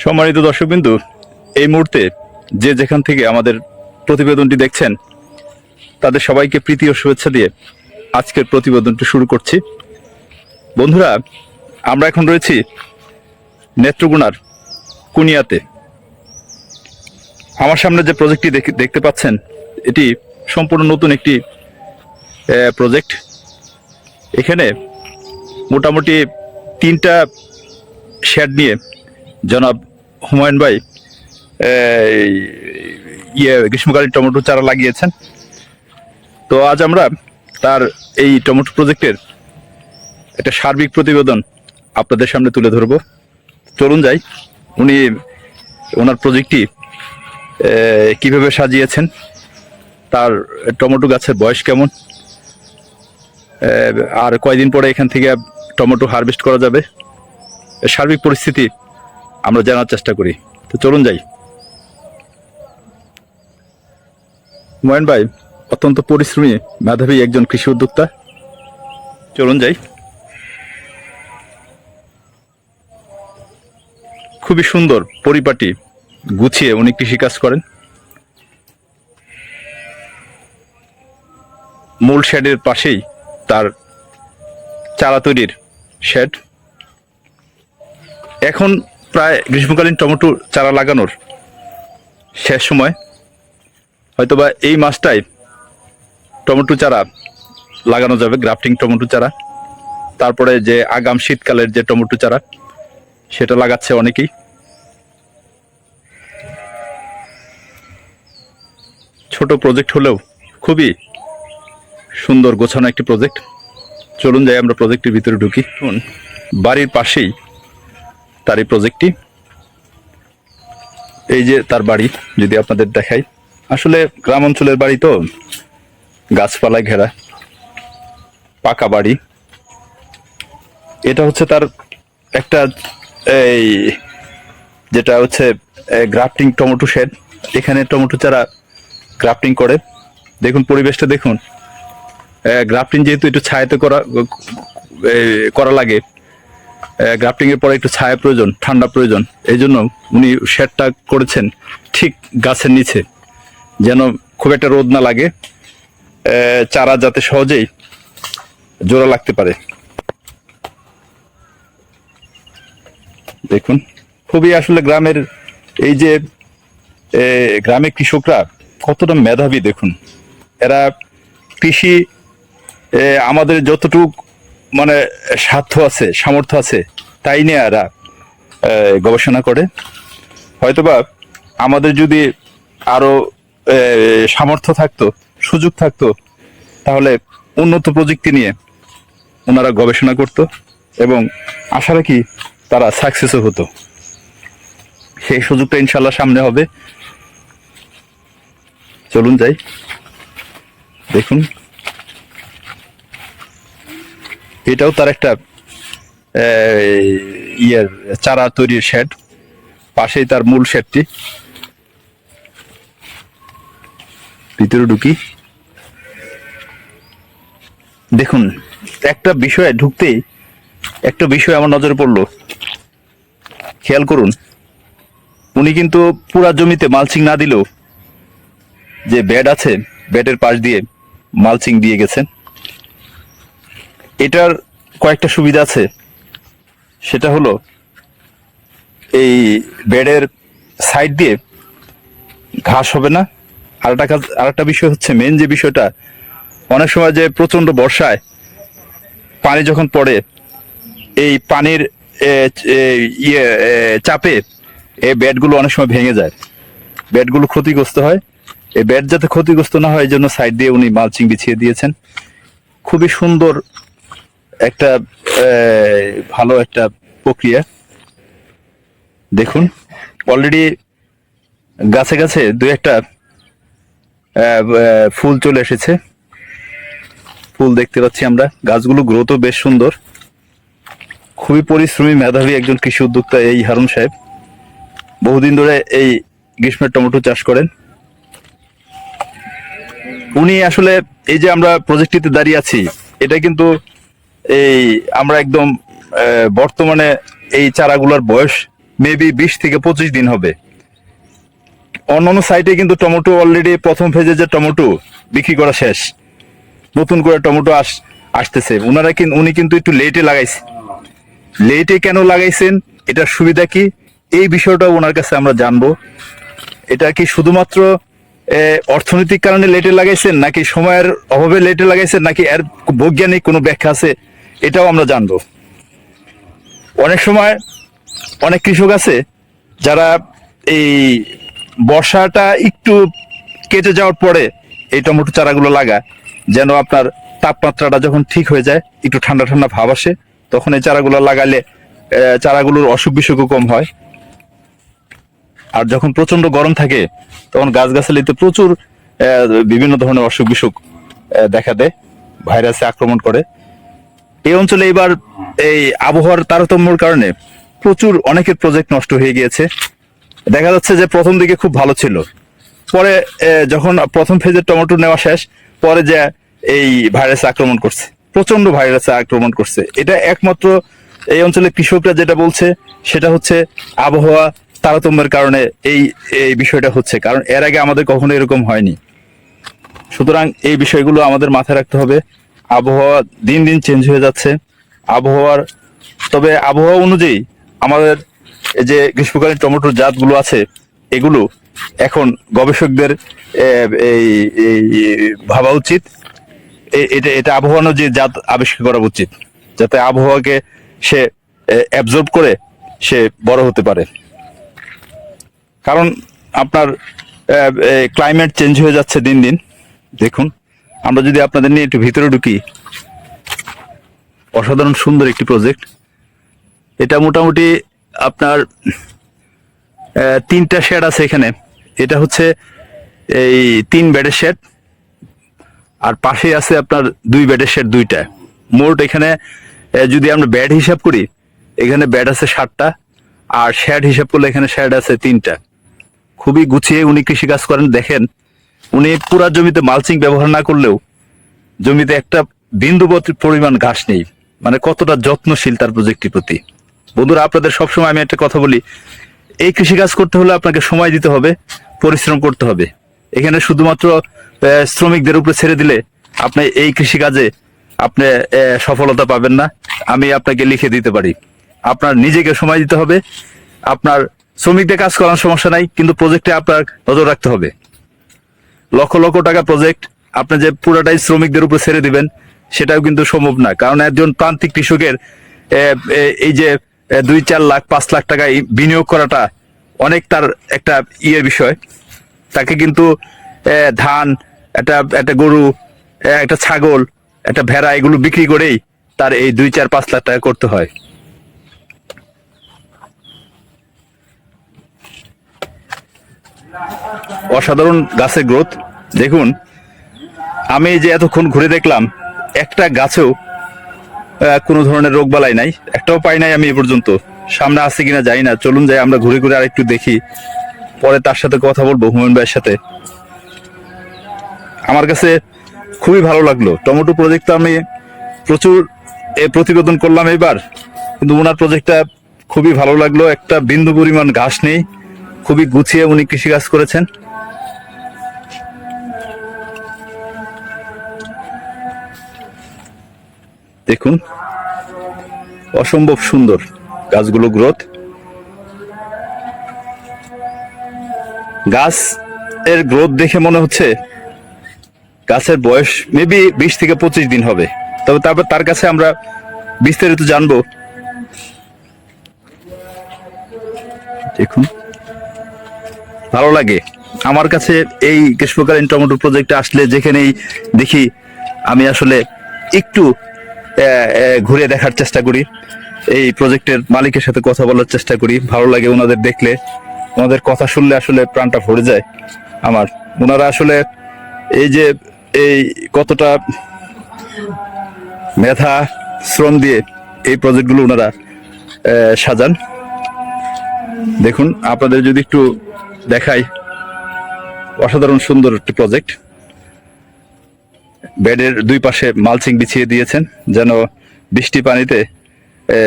সম্মানিত দর্শকবিন্দু, এই মুহূর্তে যে যেখান থেকে আমাদের প্রতিবেদনটি দেখছেন, তাদের সবাইকে প্রীতি ও শুভেচ্ছা দিয়ে আজকের প্রতিবেদনটি শুরু করছি। বন্ধুরা, আমরা এখন রয়েছি নেত্রকোনার কুনিয়াতে। আমার সামনে যে প্রজেক্টটি দেখ- দেখতে পাচ্ছেন, এটি সম্পূর্ণ নতুন একটি প্রজেক্ট। এখানে মোটামুটি তিনটা শেড নিয়ে জনাব হুমায়ুন ভাই ইয়ে গ্রীষ্মকালীন টমেটো চারা লাগিয়েছেন। তো আজ আমরা তার এই টমেটো প্রজেক্টের একটা সার্বিক প্রতিবেদন আপনাদের সামনে তুলে ধরব। চলুন যাই, উনি ওনার প্রজেক্টটি কীভাবে সাজিয়েছেন, তার টমেটো গাছের বয়স কেমন আর কয়দিন পরে এখান থেকে টমেটো হারভেস্ট করা যাবে সার্বিক পরিস্থিতি আমরা জানার চেষ্টা করি। তো চলুন যাই। হুমায়ুন ভাই, অত্যন্ত পরিশ্রমী, মেধাবী একজন কৃষি উদ্যোক্তা। চলুন যাই। খুবই সুন্দর পরিপাটি গুছিয়ে উনি কৃষিকাজ করেন। মূল শেডের পাশেই তার চারা তৈরির শেড। এখন প্রায় গ্রীষ্মকালীন টমেটো চারা লাগানোর শেষ সময় হয়তোবা এই মাসটাই টমেটো চারা লাগানো যাবে, গ্রাফটিং টমেটো চারা। তারপরে যে আগাম শীতকালের যে টমেটো চারা, সেটা লাগাচ্ছে অনেকেই। ছোট প্রজেক্ট হলেও খুবই সুন্দর গোছানো একটি প্রজেক্ট। চলুন যাই আমরা প্রজেক্টের ভিতরে ঢুকি। বাড়ির পাশেই তার এই প্রজেক্টটি এই যে তার বাড়ি, যদি আপনাদের দেখাই। আসলে গ্রাম অঞ্চলের বাড়ি তো, গাছপালায় ঘেরা, পাকা বাড়ি। এটা হচ্ছে তার একটা, এই, যেটা হচ্ছে গ্রাফটিং টমেটো শেড এখানে টমেটো চারা গ্রাফটিং করে। দেখুন পরিবেশটা দেখুন। গ্রাফটিং যেহেতু একটু ছায়াতে করা করা লাগে গ্রাফটিং এর পরে একটু ছায়া প্রয়োজন ঠান্ডা প্রয়োজন। এই জন্য উনি শেডটা করেছেন ঠিক গাছের নিচে যেন খুব একটা রোদ না লাগে। চারা যাতে সহজেই জোড়া লাগতে পারে। দেখুন খুবই আসলে গ্রামের এই যে এ, গ্রামের কৃষকরা কতটা মেধাবী দেখুন। এরা কৃষি আমাদের যতটুক মানে সাধ্য আছে সামর্থ্য আছে তাই নিয়ে এরা গবেষণা করে। হয়তোবা আমাদের যদি আরও এ, সামর্থ্য থাকতো সুযোগ থাকতো তাহলে উন্নত প্রযুক্তি নিয়ে ওনারা গবেষণা করত এবং আশা রাখি তারা সাকসেসও হতো। সেই সুযোগটা ইনশাল্লাহ সামনে হবে। চলুন যাই। দেখুন। এটাও তার একটা ইয়ের চারা তৈরির শেড পাশেই তার মূল শেডটি ভিতরে ঢুকি। দেখুন, একটা বিষয়ে ঢুকতেই একটা বিষয় আমার নজরে পড়ল। খেয়াল করুন, উনি কিন্তু পুরা জমিতে মালচিং না দিলেও যে বেড আছে বেডের পাশ দিয়ে মালচিং দিয়ে গেছেন। এটার কয়েকটা সুবিধা আছে। সেটা হলো, এই বেডের সাইড দিয়ে ঘাস হবে না। আর একটা কাজ আর একটা বিষয় হচ্ছে মেন যে বিষয়টা, অনেক সময় যে প্রচণ্ড বর্ষায় পানি যখন পড়ে, এই পানির ইয়ে চাপে এই বেডগুলো অনেক সময় ভেঙে যায়। বেডগুলো ক্ষতিগ্রস্ত হয়। এই বেড যাতে ক্ষতিগ্রস্ত না হয়, এই জন্য সাইড দিয়ে উনি মালচিং বিছিয়ে দিয়েছেন। খুবই সুন্দর একটা ভালো একটা প্রক্রিয়া। দেখুন অলরেডি গাছে গাছে দু একটা ফুল চলে এসেছে। ফুল দেখতে পাচ্ছি আমরা। গাছগুলো গ্রোথও বেশ সুন্দর। খুবই পরিশ্রমী মেধাবী একজন কৃষি উদ্যোক্তা এই হারুন সাহেব। বহুদিন ধরে এই গ্রীষ্মের টমেটো চাষ করেন। উনি আসলে এই যে আমরা প্রজেক্টটিতে দাঁড়িয়ে আছি, এটা কিন্তু এই আমরা একদম বর্তমানে এই চারাগুলোর বয়স মেবি বিশ থেকে পঁচিশ দিন হবে। অন্যান্য সাইটে কিন্তু টমেটো অলরেডি প্রথম ফেজে যে টমেটো বিক্রি করা শেষ। নতুন করে টমেটো আস, আসতেছে। ওনারা কিন্তু উনি কিন্তু একটু লেটে লাগাইছে। লেটে কেন লাগাইছেন? এটার সুবিধা কি? এই বিষয়টা ওনার কাছে আমরা জানব। এটা কি শুধুমাত্র অর্থনৈতিক কারণে লেটে লাগাইছেন, নাকি সময়ের অভাবে লেটে লাগাইছেন, নাকি এর বৈজ্ঞানিক কোনো ব্যাখ্যা আছে? এটাও আমরা জানব। অনেক সময় অনেক কৃষক আছে যারা এই বর্ষাটা একটু কেটে যাওয়ার পরে এই টমেটো চারাগুলো লাগায়, যেন আপনার তাপমাত্রাটা যখন ঠিক হয়ে যায়, একটু ঠান্ডা ঠান্ডা ভাব আসে, তখন এই চারাগুলো লাগালে চারাগুলোর অসুখ বিসুখও কম হয়। আর যখন প্রচণ্ড গরম থাকে, তখন গাছগাছালিতে প্রচুর বিভিন্ন ধরনের অসুখ বিসুখ দেখা দেয়, ভাইরাসে আক্রমণ করে। এই অঞ্চলে এবার এই আবহাওয়ার তারতম্যর কারণে প্রচুর অনেকের প্রজেক্ট নষ্ট হয়ে গিয়েছে। দেখা যাচ্ছে যে প্রথম দিকে খুব ভালো ছিল। পরে যখন প্রথম ফেজের টমেটো নেওয়া শেষ, পরে যে এই ভাইরাস আক্রমণ করছে প্রচণ্ড ভাইরাস আক্রমণ করছে, এটা একমাত্র এই অঞ্চলের কৃষকরা যেটা বলছে, সেটা হচ্ছে আবহাওয়া তারতম্যের কারণে এই এই বিষয়টা হচ্ছে, কারণ এর আগে আমাদের কখনো এরকম হয়নি। সুতরাং এই বিষয়গুলো আমাদের মাথায় রাখতে হবে। আবহাওয়া দিন দিন চেঞ্জ হয়ে যাচ্ছে। আবহাওয়ার, তবে আবহাওয়া অনুযায়ী আমাদের এই যে গ্রীষ্মকালীন টমেটোর জাতগুলো আছে, এগুলো এখন গবেষকদের এই ভাবা উচিত। এটা এটা আবহাওয়া অনুযায়ী জাত আবিষ্কার করা উচিত, যাতে আবহাওয়াকে সে অ্যাবজর্ব করে সে বড় হতে পারে। কারণ আপনার ক্লাইমেট চেঞ্জ হয়ে যাচ্ছে দিন দিন। দেখুন। আমরা যদি আপনাদের নিয়ে একটু ভিতরে ঢুকি, অসাধারণ সুন্দর একটি প্রজেক্ট এটা মোটামুটি আপনার তিনটা শেড আছে এখানে। এটা হচ্ছে এই তিন বেডের শেড আর পাশে আছে আপনার দুই বেডের শেড দুইটা। মোট এখানে যদি আমরা ব্যাড হিসাব করি, এখানে ব্যাড আছে সাতটা, আর শেড হিসাব করলে এখানে শেড আছে তিনটা। খুবই গুছিয়ে উনি কৃষিকাজ করেন, দেখেন। উনি পুরা জমিতে মালচিং ব্যবহার না করলেও জমিতে একটা বিন্দু পরিমাণ ঘাস নেই। মানে কতটা যত্নশীল তার প্রজেক্টটির প্রতি। বন্ধুরা, আপনাদের সবসময় আমি একটা কথা বলি, এই কৃষিকাজ করতে হলে আপনাকে সময় দিতে হবে, পরিশ্রম করতে হবে। এখানে শুধুমাত্র শ্রমিকদের উপরে ছেড়ে দিলে আপনি এই কৃষিকাজে আপনি সফলতা পাবেন না। আমি আপনাকে লিখে দিতে পারি। আপনার নিজেকে সময় দিতে হবে। আপনার শ্রমিকদের কাজ করার সমস্যা নাই, কিন্তু প্রজেক্টে আপনার নজর রাখতে হবে। লক্ষ লক্ষ টাকা প্রজেক্ট আপনি যে পুরোটাই শ্রমিকদের উপর ছেড়ে দিবেন, সেটাও কিন্তু সম্ভব না। কারণ একজন প্রান্তিক কৃষকের এই যে দুই, চার লাখ, পাঁচ লাখ টাকা বিনিয়োগ করাটা অনেক তার একটা ইয়ে বিষয়। তাকে কিন্তু ধান, একটা একটা গরু একটা ছাগল, একটা ভেড়া এগুলো বিক্রি করেই তার এই দুই, চার, পাঁচ লাখ টাকা করতে হয়। অসাধারণ গাছের গ্রোথ। দেখুন, আমি যে এতক্ষণ ঘুরে দেখলাম, একটা গাছেও কোনো ধরনের রোগ বালাই নাই। একটাও পাই নাই আমি এ পর্যন্ত। সামনে আছে কিনা যাই না। চলুন যাই, আমরা ঘুরে ঘুরে আরেকটু দেখি। পরে তার সাথে কথা বলব হুমায়ুন ভাইয়ের সাথে। আমার কাছে খুবই ভালো লাগল। টমেটো প্রজেক্ট আমি প্রচুর, এ প্রতিবেদন করলাম এবার কিন্তু ওনার প্রজেক্টটা খুবই ভালো লাগল। একটা বিন্দু পরিমাণ ঘাস নেই। খুবই গুছিয়ে উনি কৃষিকাজ করেছেন। দেখুন, অসম্ভব সুন্দর গাছগুলো গ্রোথ। গাছ এর গ্রোথ দেখে মনে হচ্ছে গাছের বয়স মেবি বিশ থেকে পঁচিশ দিন হবে। তবে তারপর তার কাছে আমরা বিস্তারিত জানব। দেখুন ভালো লাগে। আমার কাছে এই গ্রীষ্মকালীন টমেটো প্রজেক্টে আসলে যেখানেই দেখি, আমি আসলে একটু ঘুরে দেখার চেষ্টা করি। এই প্রজেক্টের মালিকের সাথে কথা বলার চেষ্টা করি। ভালো লাগে ওনাদের দেখলে। ওনাদের কথা শুনলে আসলে প্রাণটা ভরে যায় আমার। ওনারা আসলে এই যে, এই কতটা মেধা, শ্রম দিয়ে এই প্রজেক্টগুলো ওনারা সাজান। দেখুন, আপনাদের যদি একটু দেখাই। অসাধারণ সুন্দর একটি প্রজেক্ট বেডের দুই পাশে মালচিং বিছিয়ে দিয়েছেন, যেন বৃষ্টি পানিতে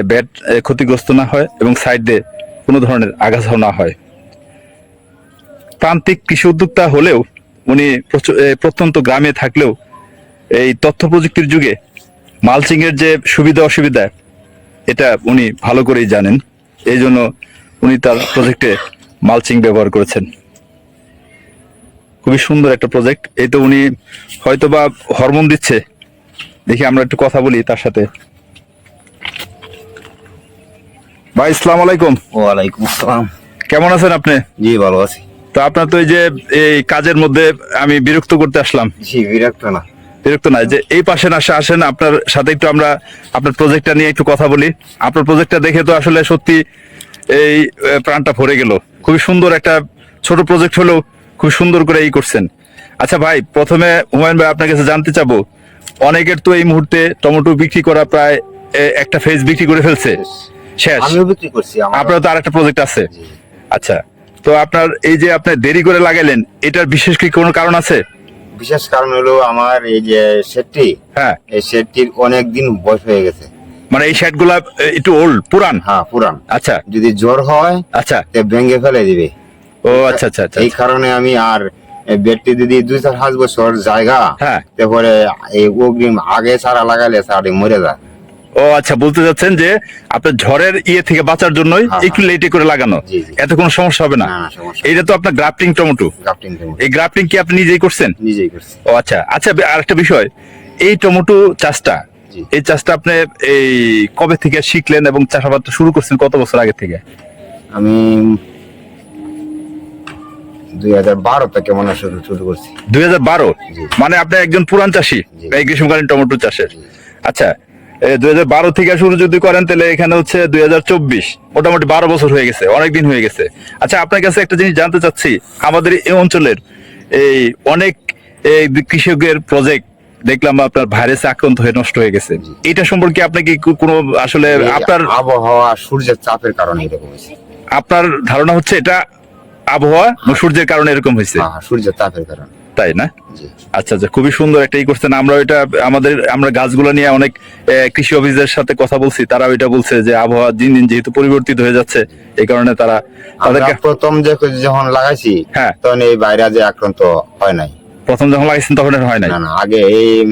বেড ক্ষতিগ্রস্ত না হয় এবং সাইড দিয়ে কোনো ধরনের আগাছা না হয়। প্রান্তিক কৃষি উদ্যোক্তা হলেও উনি প্রত্যন্ত গ্রামে থাকলেও এই তথ্য প্রযুক্তির যুগে মালচিং এর যে সুবিধা অসুবিধা, এটা উনি ভালো করেই জানেন। এই জন্য উনি তার প্রজেক্টে মালচিং ব্যবহার করেছেন। খুবই সুন্দর একটা প্রজেক্ট এই তো উনি হয়তো বা হরমোন দিচ্ছে। দেখি আমরা একটু কথা বলি তার সাথে। ভাই ইসলাম আলাইকুম। ওয়ালাইকুম আসসালাম। কেমন আছেন আপনি? জি ভালো আছি। তো আপনার তো এই যে এই কাজের মধ্যে আমি বিরক্ত করতে আসলাম। জি বিরক্ত না। বিরক্ত না যে এই পাশে না আসে আসেন আপনার সাথে একটু আমরা আপনার প্রজেক্টটা নিয়ে একটু কথা বলি। আপনার প্রজেক্টটা দেখে তো আসলে সত্যি এই প্রাণটা ভরে গেল। খুবই সুন্দর একটা ছোট প্রজেক্ট হলেও খুব সুন্দর করে এই করছেন। আচ্ছা ভাই প্রথমে হুমায়ুন ভাই আপনার কাছে জানতে চাবো অনেকের তো এই মুহূর্তে টমেটো বিক্রি করা প্রায় একটা ফেজ বিক্রি করে ফেলছে। শেষ। আমিও বিক্রি করছি আপনার তো আরেকটা প্রজেক্ট আছে। আচ্ছা তো আপনার এই যে আপনি দেরি করে লাগাইলেন এটার বিশেষ কি কোনো কারণ আছে? বিশেষ কারণ হলো আমার এই যে সেটটি হ্যাঁ। এই সেটটির অনেক দিন বয়স হয়ে গেছে। মানে এই শার্টগুলা একটু ওল্ড পুরান? হ্যাঁ পুরান। আচ্ছা। যদি জ্বর হয় আচ্ছা। ভেঙে ফেলে দিবে। ও আচ্ছা আচ্ছা আচ্ছা। এই কারণে আমি আর যদি দুই চার পাঁচ বছর জায়গা হ্যাঁ। তারপরে এই অগ্রিম আগে সারা লাগালে সারাটি মরে যায়। ও আচ্ছা বলতে যাচ্ছেন যে আপনার ঝড়ের ইয়ে থেকে বাঁচার জন্যই হ্যাঁ, একটু লেটে করে লাগানো। এত কোনো সমস্যা হবে না। এটা তো আপনার গ্রাফটিং টমেটো এই গ্রাফটিং কি আপনি নিজেই করছেন? নিজেই করছি। ও আচ্ছা। আচ্ছা আরেকটা বিষয়। এই টমেটো চাষটা। এই চাষটা আপনি এই কবে থেকে শিখলেন এবং চাষাবাদটা শুরু করছেন কত বছর আগে থেকে? আমি দুই হাজার শুরু শুরু করছি। দুই হাজার বারো? মানে আপনি একজন পুরান চাষি এই গ্রীষ্মকালীন টমেটো চাষের। আচ্ছা দুই হাজার বারো থেকে শুরু যদি করেন তাহলে এখানে হচ্ছে দুই হাজার চব্বিশ। মোটামুটি বারো বছর হয়ে গেছে অনেক দিন হয়ে গেছে। আচ্ছা আপনার কাছে একটা জিনিস জানতে চাচ্ছি। আমাদের এই অঞ্চলের এই অনেক এই কৃষকের প্রজেক্ট দেখলাম আপনার ভাইরাসে আক্রান্ত হয়ে নষ্ট হয়ে গেছে। এটা সম্পর্কে আপনি কি কো- কোনো আসলে আপনার আবহাওয়া সূর্যের চাপের কারণে এরকম হয়েছে। আপনার ধারণা হচ্ছে এটা আবহাওয়া সূর্যের কারণে এরকম হয়েছে? হ্যাঁ, সূর্যের চাপের কারণে। তাই না? আচ্ছা আচ্ছা খুবই সুন্দর একটা ই করছেন আমরা এটা আমাদের আমরা গাছগুলো নিয়ে অনেক কৃষি অফিসের সাথে কথা বলছি তারা ওইটা বলছে যে আবহাওয়া দিন দিন যেহেতু পরিবর্তিত হয়ে যাচ্ছে এই কারণে তারা তাদেরকে প্রথম যখন লাগাইছি হ্যাঁ। তখন এই বাইরে যে আক্রান্ত হয় নাই। প্রথম যখন লাগাইছেন তখন হয় নাই? না না আগে এই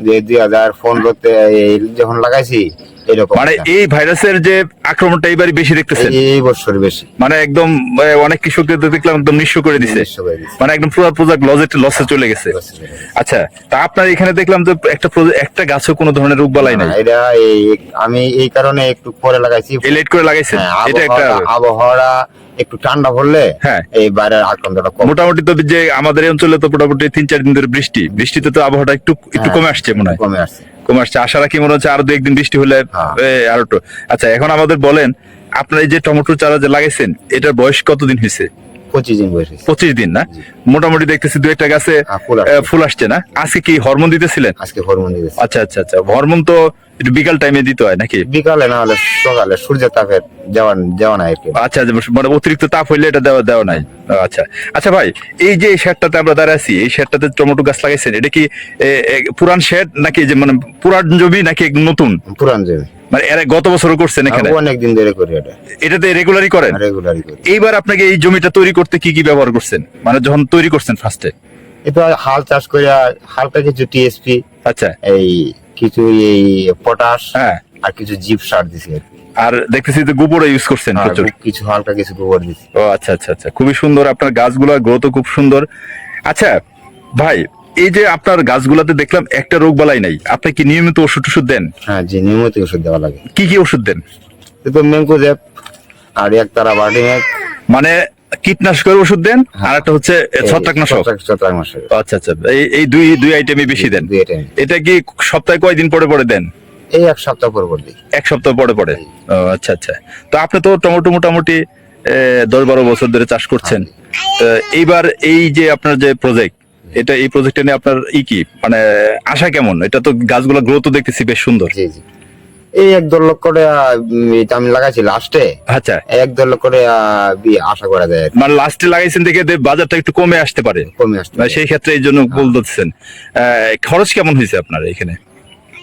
যে দুই হাজার পনেরোতে এই যখন লাগাইছি এরকম মানে এই ভাইরাসের যে আক্রমণটা এইবারই বেশি দেখতেছেন? এই- বছর বেশি। মানে একদম অনেক কৃষকদের দেখলাম একদম নিঃস্ব করে দিছে। মানে একদম পুরো প্রজেক্ট লজে লসে চলে গেছে। আচ্ছা তা আপনার এখানে দেখলাম যে একটা একটা গাছও কোনো ধরনের রোগ বালাই নাই? না, এটা এই আমি এই কারণে একটু পরে লাগাইছি। লেট করে লাগাইছেন? হ্যাঁ, এটা একটা আবহাওয়া- একটু ঠান্ডা পড়লে হ্যাঁ। এই বাইরের আক্রান্তটা কম। মোটামুটি তো যে আমাদের এই অঞ্চলে তো মোটামুটি তিন চার দিন ধরে বৃষ্টি। বৃষ্টিতে তো আবহাওয়াটা একটু একটু হ্যাঁ, কমে আসছে মনে হয়। কমে আসছে। কমে আসছে। আশা রাখি মনে হচ্ছে আরও দু একদিন বৃষ্টি হলে হ্যাঁ। আরও একটু আচ্ছা এখন আমাদের বলেন আপনার এই যে টমেটো চারা যে লাগাইছেন এটার বয়স কতদিন হয়েছে? পঁচিশ দিন বয়স পঁচিশ দিন না? মোটামুটি দেখতেছি দু একটা গাছে ফুল আসছে। না? আজকে কি হরমোন দিতেছিলেন? আজকে হরমোন দিয়েছে আচ্ছা আচ্ছা আচ্ছা। হরমোন তো একটু বিকাল টাইমে দিতে হয় নাকি? বিকালে না হলে সকালে সূর্যের তাপের দেওয়া দেওয়া নাই আচ্ছা মানে অতিরিক্ত তাপ হইলে এটা দেওয়া দেওয়া নাই। আচ্ছা। আচ্ছা ভাই এই যে শেডটাতে আমরা দাঁড়িয়ে আছি এই শেডটাতে টমেটো গাছ লাগাইছেন এটা কি পুরান শেড নাকি যে মানে পুরান জমি নাকি নতুন? পুরান জমি। মানে এর গত বছরও করছেন এখানে? অনেক দিন ধরে করি এটা। এটাতে রেগুলারই করেন? রেগুলারই করি। এইবার আপনাকে এই জমিটা তৈরি করতে কি কি ব্যবহার করছেন? মানে যখন তৈরি করছেন ফার্স্টে এটা হাল চাষ করে হালকা কিছু টিএসপি আচ্ছা। এই কিছু এই পটাশ হ্যাঁ। আর কিছু জিপ সার দিছি আর দেখতেছি যে গোবরও ইউজ করছেন আর প্রচুর। কিছু হালকা কিছু গোবর দিছি। ও আচ্ছা আচ্ছা আচ্ছা। খুবই সুন্দর আপনার গাছগুলোর গ্রোথ খুব সুন্দর। আচ্ছা ভাই এই যে আপনার গাছগুলাতে দেখলাম একটা রোগ বালাই নাই। আপনি কি নিয়মিত ওষুধ টষুধ দেন? হ্যাঁ যে নিয়মিত ওষুধ দেওয়া লাগে। কি কি ওষুধ দেন? তো জ্যাপ আর এক তারা ম্যাগ মানে কীটনাশকের ওষুধ দেন আর একটা হচ্ছে ছত্রাকনাশক। ছত্রাকনাশক। আচ্ছা আচ্ছা। এই এই দুই দুই আইটেমই বেশি দেন? এটা কি সপ্তাহে কয়দিন পরে পরে দেন? এই এক সপ্তাহ পর পর এক সপ্তাহ পরে পরে? আচ্ছা আচ্ছা। তো আপনি তো টমেটো মোটামুটি দশ বারো বছর ধরে চাষ করছেন। এইবার এই যে আপনার যে প্রজেক্ট এটা এই প্রজেক্টটা নিয়ে আপনার ই কি? মানে আশা কেমন? এটা তো গাছগুলো গ্রোথ দেখতেছি বেশ সুন্দর। জি জি। এই এক দেড় লক্ষ টাকা উম, আমি লাগাইছি লাস্টে আচ্ছা। এক দেড় লক্ষ টাকা আশা করা যায় মানে লাস্টে লাগাইছেন দেখে বাজারটা একটু কমে আসতে পারে। কমে আসতে মানে সেই ক্ষেত্রে এই জন্য বলতেছেন আহ, খরচ কেমন হয়েছে আপনার এখানে?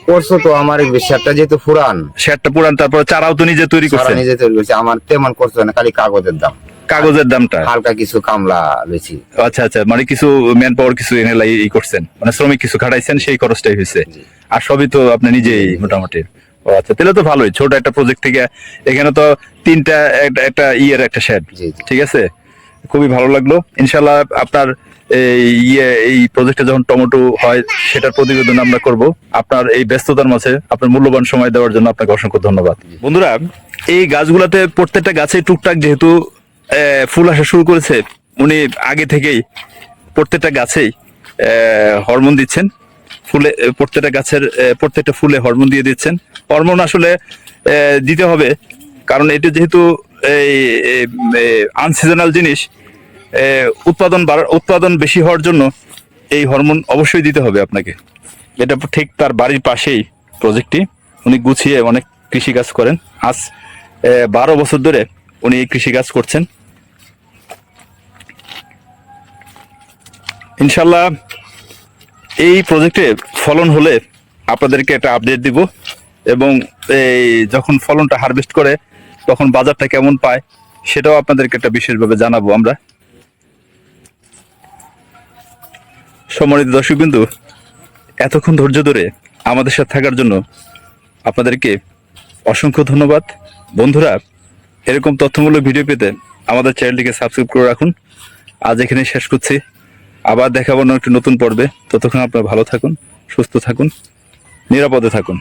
করছ তো আমার এই যেহেতু পুরান। শেয়ারটা পুরান তারপর চারাও তো নিজে তৈরি করছে নিজে তৈরি করছে। আমার তেমন করছে না খালি কাগজের দাম। কাগজের দামটা? হালকা কিছু কামলা বেশি। আচ্ছা আচ্ছা মানে কিছু ম্যান পাওয়ার কিছু এনে লাই- করছেন। মানে শ্রমিক কিছু খাটাইছেন সেই খরচটাই হয়েছে। আর সবই তো আপনি নিজেই মোটামুটি। ও আচ্ছা তাহলে তো ভালোই ছোট একটা প্রজেক্ট থেকে এখানে তো তিনটা একটা- ইয়ের একটা শেড ঠিক আছে? খুবই ভালো লাগল। ইনশাল্লাহ আপনার এই ইয়ে এই প্রজেক্টে যখন টমেটো হয় সেটার প্রতিবেদন আমরা করব। আপনার এই ব্যস্ততার মাঝে আপনার মূল্যবান সময় দেওয়ার জন্য আপনাকে অসংখ্য ধন্যবাদ। বন্ধুরা এই গাছগুলাতে প্রত্যেকটা গাছে টুকটাক যেহেতু আহ, ফুল আসা শুরু করেছে উনি আগে থেকেই প্রত্যেকটা গাছেই হরমোন দিচ্ছেন। ফুলে প্রত্যেকটা গাছের প্রত্যেকটা ফুলে হরমোন দিয়ে দিচ্ছেন। হরমোন আসলে দিতে হবে, কারণ এটা যেহেতু এই আনসিজনাল জিনিস উৎপাদন উৎপাদন বেশি হওয়ার জন্য এই হরমোন অবশ্যই দিতে হবে আপনাকে। এটা ঠিক তার বাড়ির পাশেই প্রজেক্টটি, উনি গুছিয়ে অনেক কৃষি কাজ করেন। আজ বারো বছর ধরে উনি এই কৃষি কাজ করছেন। ইনশাল্লাহ এই প্রজেক্টে ফলন হলে আপনাদেরকে একটা আপডেট দিব এবং এই যখন ফলনটা হারভেস্ট করে, তখন বাজারটা কেমন পায়, সেটাও আপনাদেরকে একটা বিশেষভাবে জানাব আমরা। সম্মানিত দর্শক বিন্দু এতক্ষণ ধৈর্য ধরে আমাদের সাথে থাকার জন্য আপনাদেরকে অসংখ্য ধন্যবাদ। বন্ধুরা, এরকম তথ্যমূলক ভিডিও পেতে আমাদের চ্যানেলটিকে সাবস্ক্রাইব করে রাখুন। আজ এখানে শেষ করছি। আবার দেখাবো না একটি নতুন পর্বে। ততক্ষণ আপনারা ভালো থাকুন সুস্থ থাকুন নিরাপদে থাকুন।